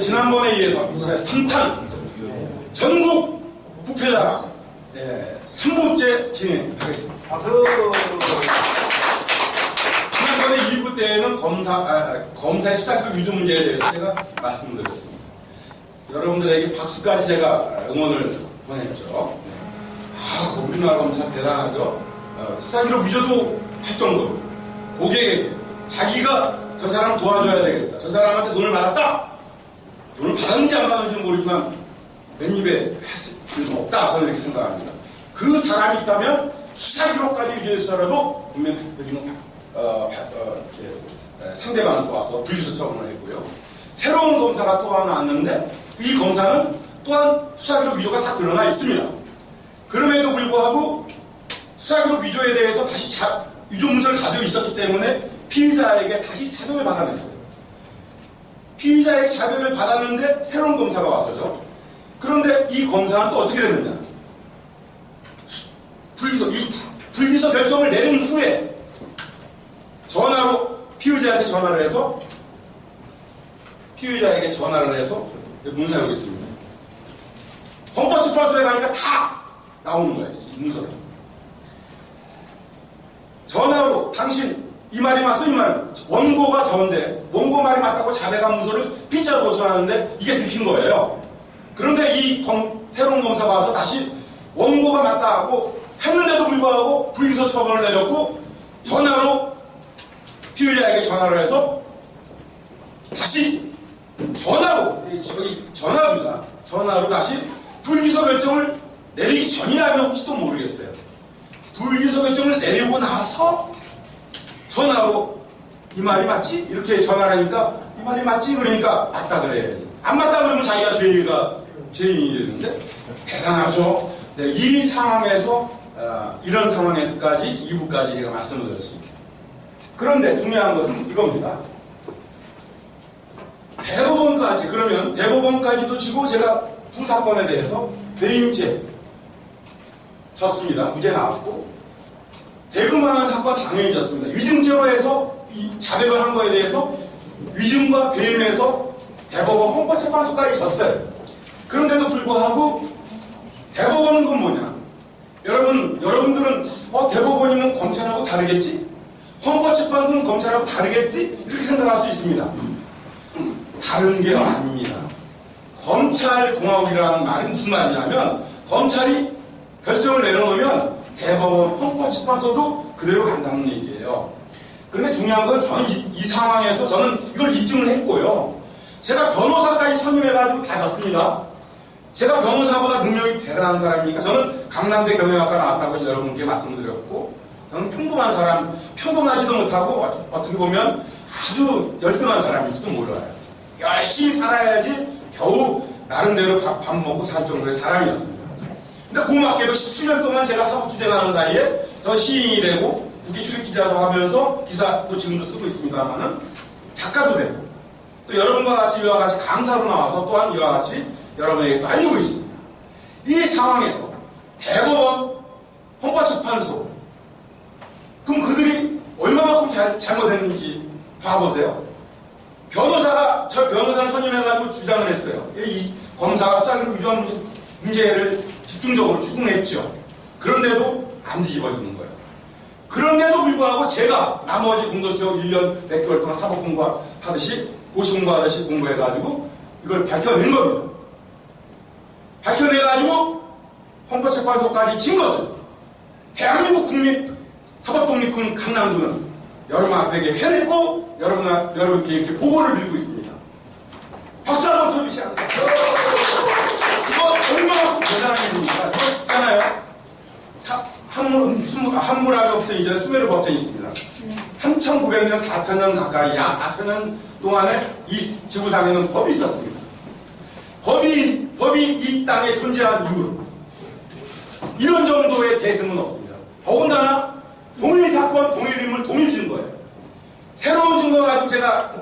지난번에 이어서 3탄 전국 부패자랑 예, 3부째 진행하겠습니다. 박수. 지난번에 1부 때는 검사, 아, 검사의 수사권 위조 문제에 대해서 제가 말씀드렸습니다. 여러분들에게 박수까지 제가 응원을 보냈죠. 네. 아, 우리나라 검찰 대단하죠. 어, 수사기록 위조도 할 정도로 고객에게 자기가 저 사람 도와줘야 되겠다. 저 사람한테 돈을 받았다. 돈을 받았는지 안 받았는지 모르지만 맨입에 했을 없다. 저는 이렇게 생각합니다. 그 사람이 있다면 수사기록까지 위조해서라도 분명 백백이는 어, 바- 어, 상대방을 도와서 불기소 처분을 했고요. 새로운 검사가 또 하나 왔는데 이 검사는 또한 수사기록 위조가 다 드러나 있습니다. 그럼에도 불구하고 수사기록 위조에 대해서 다시 자, 위조 문서를 가지고 있었기 때문에 피의자에게 다시 자백을 받아냈어요. 피의자에게 자백을 받았는데 새로운 검사가 왔어죠. 그런데 이 검사는 또 어떻게 됐느냐? 수- 불기소, 이 불기소 결정을 내린 후에 전화로 피의자한테 전화를 해서 피의자에게 전화를 해서 문서에 있습니다. 헌법재판소에 가니까 다 나오는 거예요. 이 문서가. 전화로 당신 이 말이 맞소 이 말. 원고가 저인데 원고 말이 맞다고 자백한 문서를 빗자루 고쳐놨는데 이게 들킨 거예요. 그런데 이 검- 새로운 검사가 와서 다시 원고가 맞다 하고 했는데도 불구하고 불기소 처분을 내렸고 전화로 피의자에게 전화를 해서 다시 전화로 이 저기 전화입니다. 전화로 다시 불기소 결정을 내리기 전이라면 혹시도 모르겠어요. 불기소 결정을 내리고 나서 전화로 이 말이 맞지? 이렇게 전화를 하니까 이 말이 맞지? 그러니까 맞다 그래야지. 안 맞다 그러면 자기가 죄가 죄인이 되는데 대단하죠. 네, 이 상황에서 어, 이런 상황에서까지 2부까지 제가 말씀을 드렸습니다. 그런데 중요한 것은 이겁니다. 대법원까지 그러면 대법원까지도 지고 제가 두 사건에 대해서 배임죄 졌습니다. 무죄 나왔고 대금하는 사건 당연히 졌습니다. 위증죄로 해서 이 자백을 한 거에 대해서 위증과 배임에서 대법원 헌법재판소까지 졌어요. 그런데도 불구하고 대법원은 건 뭐냐? 여러분, 여러분들은 어, 대법원이면 검찰하고 다르겠지? 헌법재판소는 검찰하고 다르겠지? 이렇게 생각할 수 있습니다. 다른 게 아닙니다. 검찰공화국이라는 말이 무슨 말이냐면 검찰이 결정을 내려놓으면 대법원 헌법 재판소도 그대로 간다는 얘기예요. 그런데 중요한 건 저는 이, 이 상황에서 저는 이걸 입증을 했고요. 제가 변호사까지 선임해가지고 다 졌습니다. 제가 변호사보다 능력이 대단한 사람이니까 저는 강남대 경영학과 나왔다고 여러분께 말씀드렸고 저는 평범한 사람, 평범하지도 못하고 어- 어떻게 보면 아주 열등한 사람일지도 몰라요. 열심히 살아야지 겨우 나름대로 밥, 밥 먹고 살 정도의 사람이었습니다. 근데 고맙게도 17년 동안 제가 사법 주행하는 사이에 저 시인이 되고 국회 출입 기자도 하면서 기사도 지금도 쓰고 있습니다만은 작가도 되고 또 여러분과 같이 이와 같이 강사로 나와서 또한 이와 같이 여러분에게 또 알리고 있습니다. 이 상황에서 대법원 헌법재판소 그럼 그들이 얼마만큼 잘, 잘못했는지 봐보세요. 변호사가 저 변호사를 선임해가지고 주장을 했어요. 이 검사가 수사기록 위조한 문제- 문제를 집중적으로 추궁했죠. 그런데도 안 뒤집어지는 거예요. 그런데도 불구하고 제가 나머지 공소시효 1년 몇 개월 동안 사법 공부하듯이 고시 공부하듯이 공부해가지고 이걸 밝혀낸 겁니다. 밝혀내가지고 헌법재판소까지 진 것은 대한민국 국민 사법독립군 강남구는 여러분 앞에게 해냈고 여러분, 앞- 여러분께 이렇게 보고를 드리고 있습니다. 박수 한번 쳐주시죠. 이거 얼마나 대단한 일입니까? 무슨, 한물하게 법전 이전에 수메르 법전이 있습니다. 3,900년, 4,000년 가까이, 약 4,000년 동안에 이 지구상에는 법이 있었습니다. 법이, 법이 이 땅에 존재한 이유. 이런 정도의 대승은 없습니다. 더군다나, 동일 사건, 동일 인물, 동일 증거예요. 새로운 증거 가지고 제가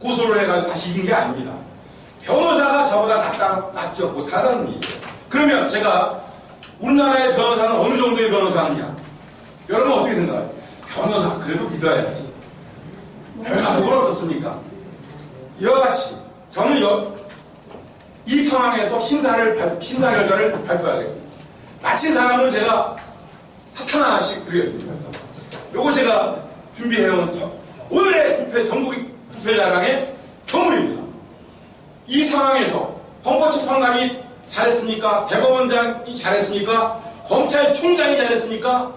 고소를 해가지고 다시 이긴 게 아닙니다. 변호사가 저보다 낫다, 낫죠. 못하다는 얘기예요. 그러면 제가 우리나라의 변호사는 어느 정도의 변호사느냐? 여러분 어떻게 생각해요? 변호사 그래도 믿어야지. 변호사는 어떻습니까? 이와 같이 저는 여, 이 상황에서 심사를 발- 심사 결과를 발표하겠습니다. 마친 사람은 제가 사탕 하나씩 드리겠습니다. 요거 제가 준비해온 서- 오늘의 부패 전국의 부패 자랑의 선물입니다. 이 상황에서 헌법재판관이 잘했습니까? 대법원장이 잘했습니까? 검찰총장이 잘했습니까?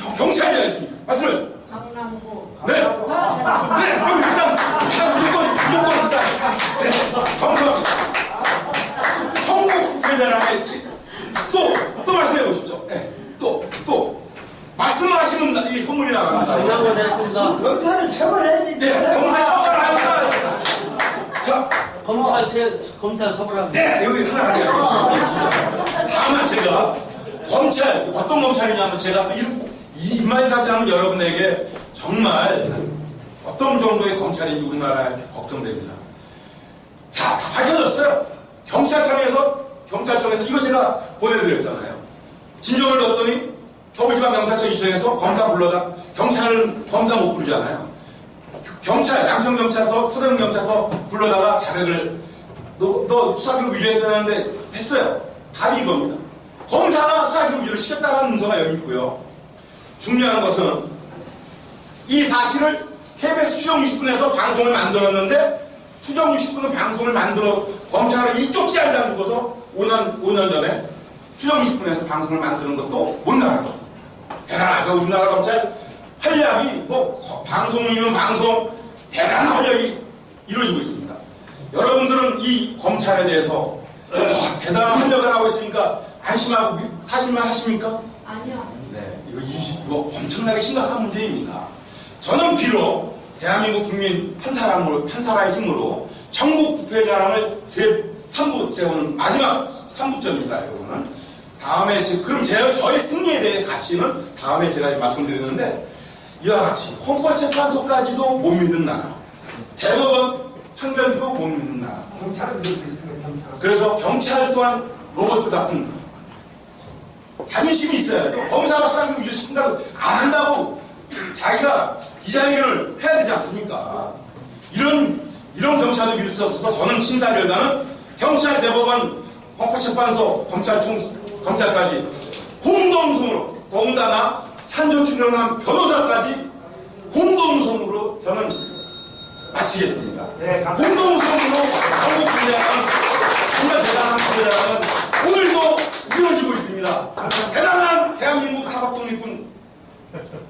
경- 경찰이 잘했습니까? 말씀해 주세요. 강남구 네. 네, 그럼 일단, 일단 무조건, 무조건 일단. 네, 감사합니다. 전국 부패자랑의 지- 또, 또 말씀해 보십시오. 네, 또, 또. 말씀하시면 이 선물이 나갑니다. 장난감 됐습니다. 검사를 처벌해야지. 네, 처벌합니다. 자, 체, 검찰 처벌합니다. 네, 여기 하나 하게요. 다만 제가 검찰 어떤 검찰이냐면 제가 이, 이 말까지 하면 여러분에게 정말 어떤 정도의 검찰인지 우리나라에 걱정됩니다. 자, 다 밝혀졌어요. 경찰청에서 경찰청에서 이거 제가 보내드렸잖아요. 진정을 넣었더니 서울지방경찰청 입청에서 검사 불러다 경찰은 검사 못 부르잖아요. 경찰, 양천경찰서, 서대문경찰서 불러다가 자백을 너, 너 수사기록 위조해야 되는데 했어요. 답이 이겁니다. 검사가 수사기록 위조를 시켰다는 문서가 여기 있고요. 중요한 것은 이 사실을 KBS 추정 60분에서 방송을 만들었는데 추정 60분은 방송을 만들어 검찰을 이쪽 지한다 두고서 5년, 5년 전에 추정 20분에서 방송을 만드는 것도 못 나가겠어. 대단하죠. 우리나라 검찰 활약이 뭐 거- 방송이면 방송 대단한 활약이 이루어지고 있습니다. 여러분들은 이 검찰에 대해서 와, 대단한 활약을 하고 있으니까 안심하고 미- 사실만 하십니까? 아니요. 네, 이거, 이- 이거 엄청나게 심각한 문제입니다. 저는 비록 대한민국 국민 한 사람으로, 한 사람의 힘으로 전국 부패 자랑을 세, 3부째 오늘 마지막 3부점입니다, 여러분은. 다음에, 지금, 그럼 제가 저의 승리에 대해 가치는 다음에 제가 말씀드리는데, 이와 같이 헌법재판소까지도 못 믿는 나라, 대법원 판결도 못 믿는 나라, 경찰은 그렇게 있습니다. 경찰은. 그래서 경찰 또한 로봇 같은 자존심이 있어야죠. 검사가 수사기록 위조 시킨다고 안 한다고 자기가 기자회견을 해야 되지 않습니까? 이런 이런 경찰도 믿을 수 없어서 저는 심사 결과는 경찰, 대법원, 헌법재판소, 검찰총, 검찰까지 공동성으로 더군다나 찬조 출연한 변호사까지 공동성으로 저는 마치겠습니다. 네. 공동성으로 한국 분야는 정말 대단한 분야는 오늘도 이루어지고 있습니다. 대단한 대한민국 사법 독립군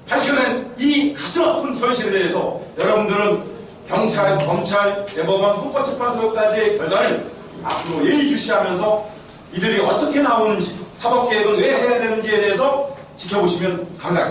밝혀낸 이 가슴 아픈 현실에 대해서 여러분들은 경찰, 검찰, 대법원, 헌법재판소까지의 결과를 앞으로 예의주시하면서 이들이 어떻게 나오는지 사법개혁은 왜 해야 되는지에 대해서 지켜보시면 감사합니다.